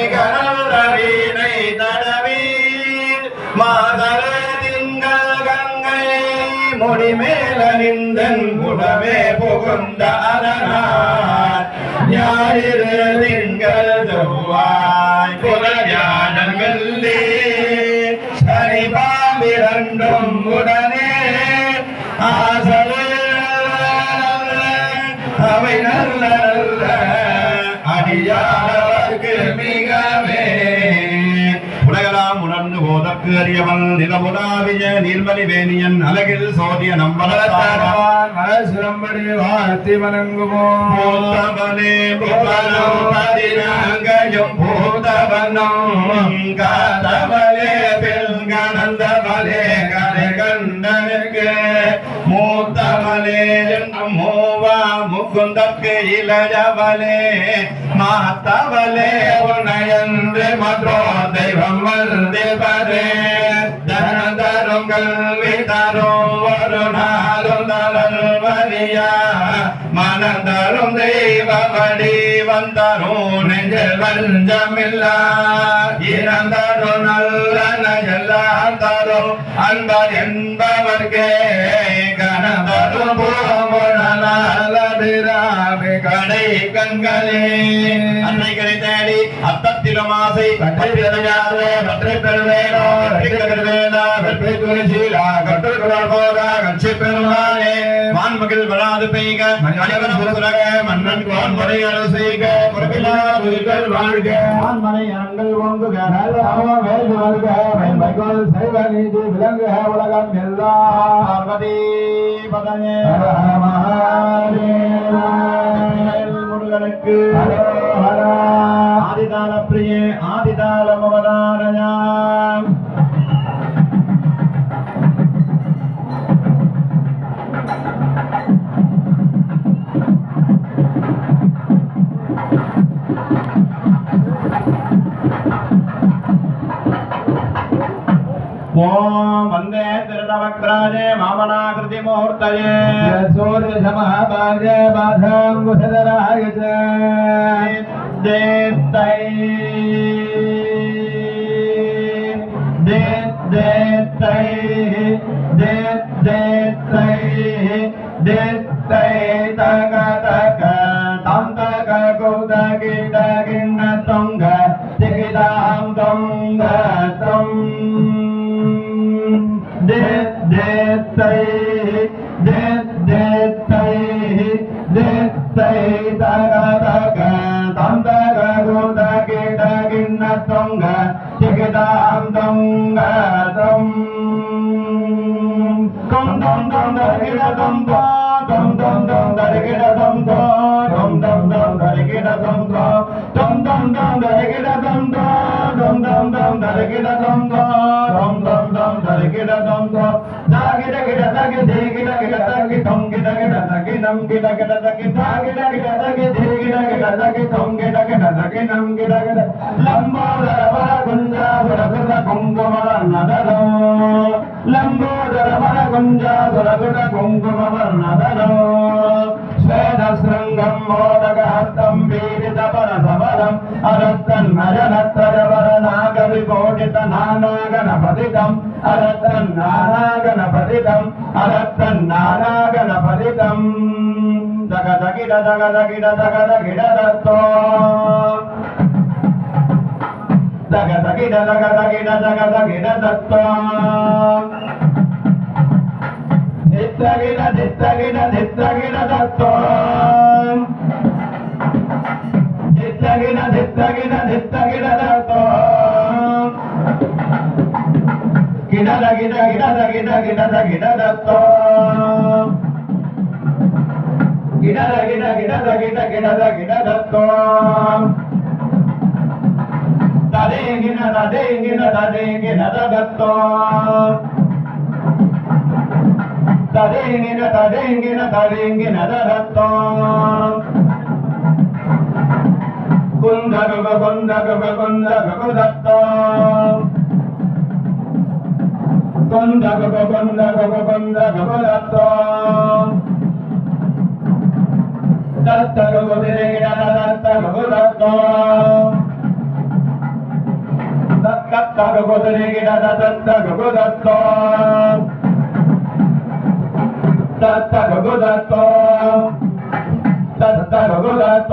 மிக நல்ல தடவி மாதர திங்கள் கங்கை முடிமேல நிந்தன் குடமே புகுந்த அதனார் ஞாயிறு திங்கள் செவ்வாய் புலஞானம் வெள்ளி. சனி பாம்பிரண்டும் உடனே ஆசல அவை நல்ல நல்ல அடியாளர்க்கு மிகவே உலகலாம் உணர்ந்து போதற்கு அறியவன் நிலமுடாவிய நீர்மலி வேணியன் அழகில் சோதிய மனசுரம்படி வாழ்த்தி வணங்குவோம் பூதவனே புவனம் பதினாங்கையும் பூதவனம் காதவலே பெண்கணந்தவலே கரை கண்டனுக்கு. மூத்தவலே என்னும் மூவா முகுந்தற்கு இளையவலே மாத்தவலே உனையன்று மற்றோ தெய்வம் வந்திப்பதே தனதரும் கல்வி தரும் ஒரு நாளும் தளர் வரியா மனந்தரும் தெய்வபடி வந்தரும் நெஞ்சில் வஞ்சமில்லா. இறந்தரும் நல்லன எல்லாம் தரும் அன்பர் என்பவர்கே போமணலாலபிராமி கங்களே அன்னைகளை தேடி அத்தத்திலும் ஆசை. பற்றை வெற்றி பெறுவேனா வெற்றி துணிசீலா கட்டுக்குள் போதா கட்சி பெருமானே. வான்மகிழ் வராது பெய்க. மணிவனம் சுரக மன்னன் கோன் முறையடு செய்க. குறைவிலா உயிர்கள் வாழ்க. ஆண்மனை அங்கள் நல்ல வேல் வாழ்க. வைகோல் செய்வ நீதி உலகம் பார்வதி பதனே. மகாதேவா. முருகனுக்கு. ஹர ஆதிதான பிரியே ஆதிதாளம் அவதாரயாம் ఓం వందే తిరునవక్రాజే వామనాకృతి ముహూర్తయే సూర్యసమహాభాగ్య బాధాంగుషధరాయ च దొంగ జగదాం దొంగ దొం దొం దొం దొం దరిగిడ దొం దో దొం దొం దొం దరిగిడ దొం దో దొం దొం దొం దరిగిడ దొం దో దొం దొం దొం దరిగిడ దొం దో దొం దొం దొం దరిగిడ దొం దో దొం దొం దొం దరిగిడ దొం దో గిడగి దేగిడ గిడగి తొంగిడ గిడగి నం గిడ గిడగి దాగిడ గిడగి దేగిడ గిడగి తొంగిడ గిడగి నం గిడ గిడ లంబోదర వర గుంజాసుర శ్వేత శృంగం మోదక హస్తం వీర gi da gi da da gi dum gi da gi da da gi nam gi da gi da lambodara vara gunja vara vara kungumara nadaro lambodara vara gunja vara vara kungumara nadaro ஸ்வேதஸ்ருங்கம் மோதகஹஸ்தம் வீரிதபரசபலம் அரத்தன் நரனத்தரவர நாகவிகோடித நானாகணபதிதம் அரத்தன் நானாகணபதிதம் அரத்தன் நானாகணபதிதம் தகதகிட தகதகிட தகதகிட Dato தகதகிட தகதகிட தகதகிட Dato நித்தகிட நித்தகிட நித்தகிட Get out of it, get out of it, get out of it, get out of it, get out of it, get out of it, get out of it, get out of it, get out of it, get out of it, get out of it, get out গন্ধক গন্ধক গন্ধক গদত্ত গন্ধক গন্ধক গন্ধক গদত্ত Dutta গবরে Dutta গদত্ত Dutta গবরে Dutta গদত্ত Dutta গদত্ত Dutta গদত্ত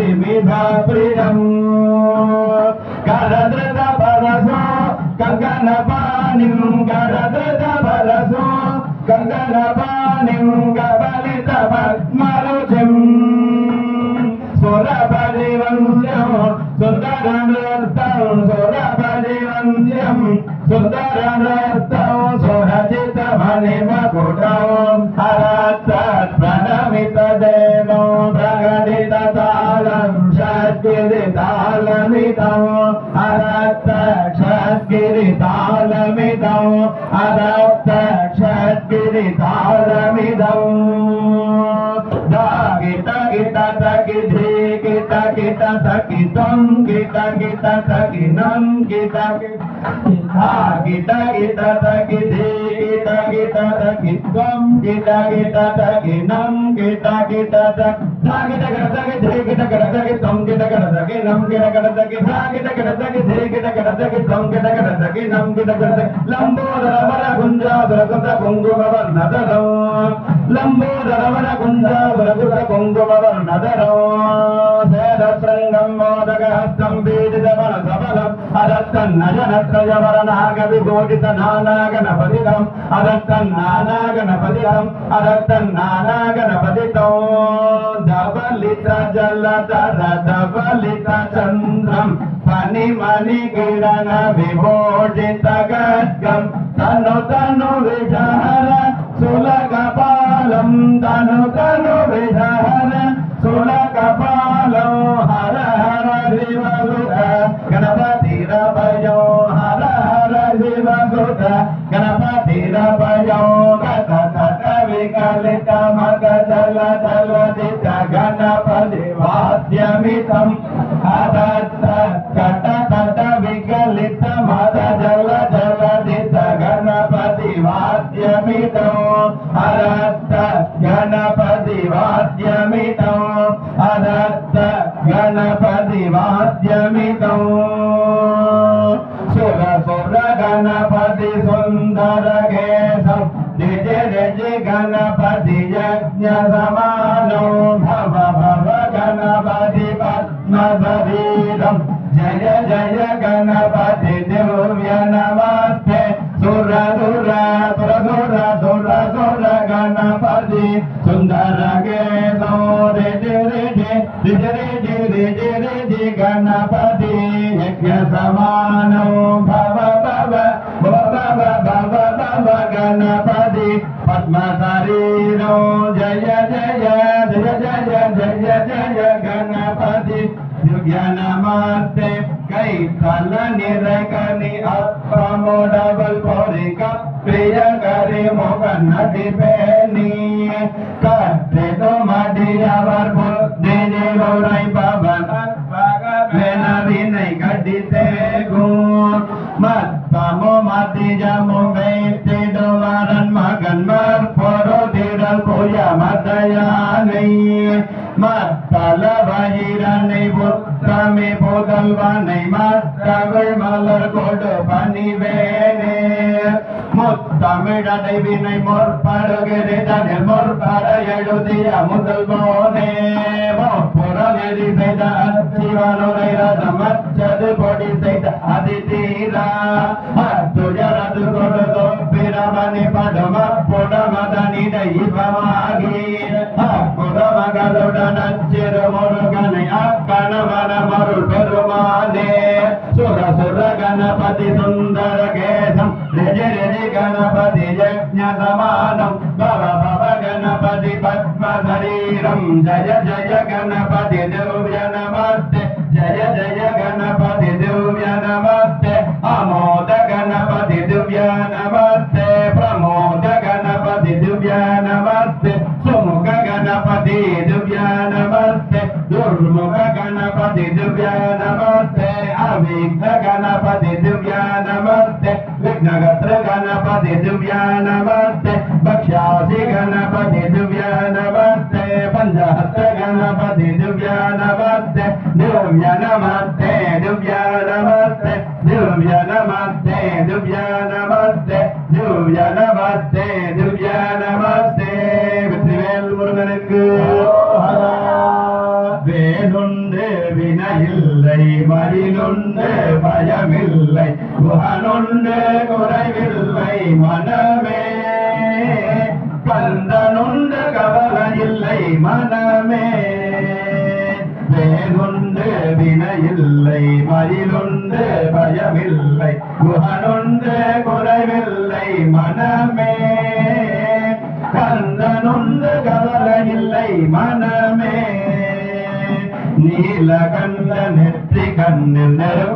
పతిమిధ ప్రియం కరద్రత పరసో కంకణ పాణిం కరద్రత పరసో కంకణ పాణిం కబలిత పర దాగి తగి తగి ధీ गेता गेता सकी दम गेता गेता सकी नम गेता गेता गेता गेता सकी दे गेता गेता सकी दम गेता गेता सकी नम गेता गेता सक सागे तकर सागे दे के तकर सागे दम के तकर सागे नम के तकर सागे सागे तकर सागे दे के तकर सागे दम के तकर सागे नम के तकर सागे लंबोदर बरा गुंजा बरा गुंजा गुंजो बरा नदरो लंबोदर बरा गुंजा बरा गुंजा गुंजो बरा नदरो అదత్రంగం మోదగహస్తం వేదితమన సబలం అదత్తం నజనత్రయవరనాగవిభూషిత నానాగణపతితం అదత్తం నానాగణపతితం అదత్తం నానాగణపతితో ధవలిత జలధర ధవలిత చంద్రం ఫణిమణి గిరణ విభూషిత గద్గం తను తను విజహ శివగుత గణపతి రభయో హర హర శివగుత గణపతి రభయో గత మగ జల జల దిత గణపతి వాద్యమితం. కట తట వికలిత మద జల జల దిత గణపతి వాద్యమితం. హర గణపతి వాద్యమితం అదర్థ గణపతి వాద్యమితం సుర సుర గణపతి సుందర కేశం నిజ నిజ గణపతి యజ్ఞ సమ ప్రియ గరి మొగ నది బేని కట్టెడు మడియవ முத்தமிழடை வினை முற்படுகிறதனில் முற்பட எழுதிய முதல்வோனே புறநெறி செய்த சிவனுரை ரதமற்றது பொடி செய்த அதிதீரா துயரது கொடுதோ பிரமணி படும புடமதனிட இவமாகி புறமகளுடன் புறமகளுடனச்சிறு முருகனை அக்கணவன மருள் பெருமானே சுர சுர கணபதி சுந்தர கேச గణపతి యజ్ఞమానం భవ భవ గణపతి పద్మశరీరం జయ జయ గణపతి దివ్య నమస్తే జయ జయ గణపతి దివ్య నమస్తే అమోద గణపతి దివ్య నమస్తే ప్రమోద గణపతి దివ్య నమస్తే సుముఖ గణపతి దివ్య నమస్తే దుర్ముఖ గణపతి దివ్య నమస్తే गणपति दिव्या नमस्ते विघ्नगत्र गणपति दिव्या नमस्ते भक्ष्यासि गणपति दिव्या नमस्ते पञ्चहस्त गणपति दिव्या नमस्ते दिव्य नमस्ते दिव्या नमस्ते दिव्य नमस्ते दिव्या नमस्ते दिव्य नमस्ते குகனுண்டு குறைவில்லை மனமே. கந்தனுண்டு கவலையில்லை மனமே. வேலுண்டு வினையில்லை மயிலுண்டு பயமில்லை குகனுண்டு குறைவில்லை மனமே. கந்தனுண்டு கவலையில்லை மனமே. நீல கண்ண நெற்றி கண்ணில்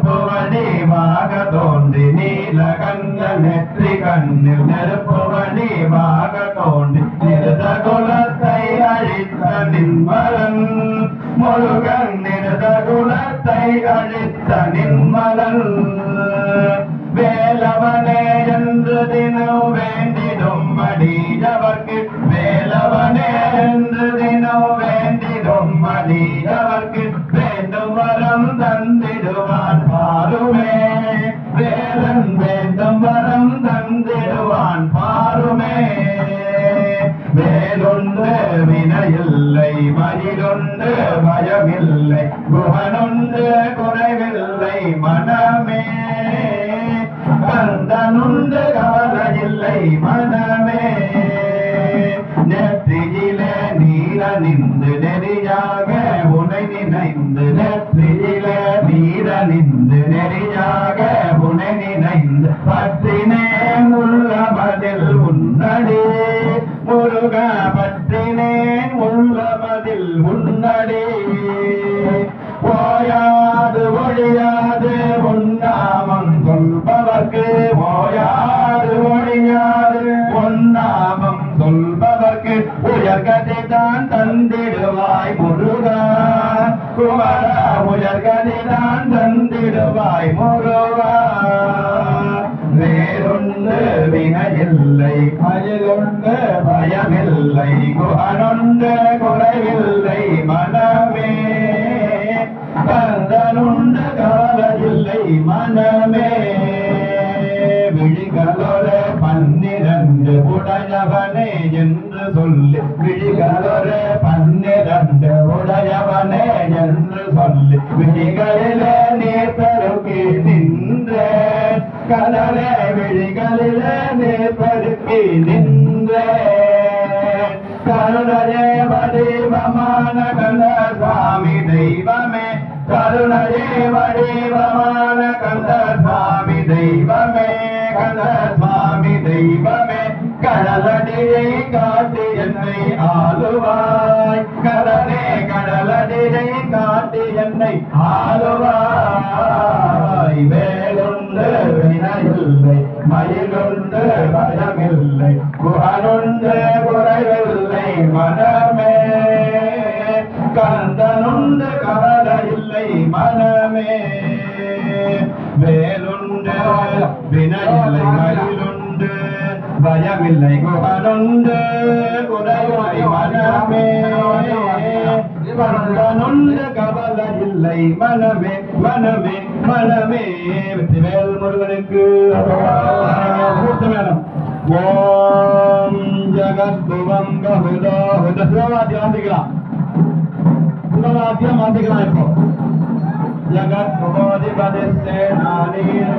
நெருப்பு வடிவாக தோன்றி நீலகண்ட நெற்றி கண்ணில் நெருப்பு வடிவாக தோன்றி நிறுத குலத்தை அழித்த நின்மலன் முருகன் நிறுத குலத்தை அழித்த குறைவில்லை குகனொன்று குறைவில்லை மனமே. கந்தனுண்டு கவலையில்லை மனமே. நெற்றியிலே நீர நின்று நெறியாக உனை நினைந்து நெற்றியிலே நீர நின்று நெறியாக உனை நினைந்து பற்றினேன் தந்திடுவாய் முருகா வேறொன்று வினையில்லை மயிலொன்று பயமில்லை குகனொன்று குறைவில்லை மனமே. கந்தனுண்டு கவலையில்லை மனமே. விழிகளோட பன்னிரண்டு உடையவனே என்று சொல்லி விழிகளோட பன்னிரண்டு உடையவனே என்று சொல்லி விழிகளிலே நீ பெருக்கி நின்ற கடலே விழிகளிலே நீர் நின்ற கருணையே வடிவமான கந்த சுவாமி தெய்வமே கருணையே வடிவமான கந்த சுவாமி தெய்வமே கந்த சுவாமி தெய்வமே கடலடியை காட்டி என்னை ஆளுவாய். கடலே கடலடியை காட்டி என்னை ஆளுவாய். வினையில்லை கவலையில்லை மலமே மலமே மனமே வெற்றிவேல் முருகனுக்கு கூட்டு ஓம் ஜகத்துவம் பகுதோ இந்த சிவவாத்தியம் மாத்திக்கலாம். சிவவாத்தியம் இப்போ. ஜகத்பதிபதிஸ்தே நானீர்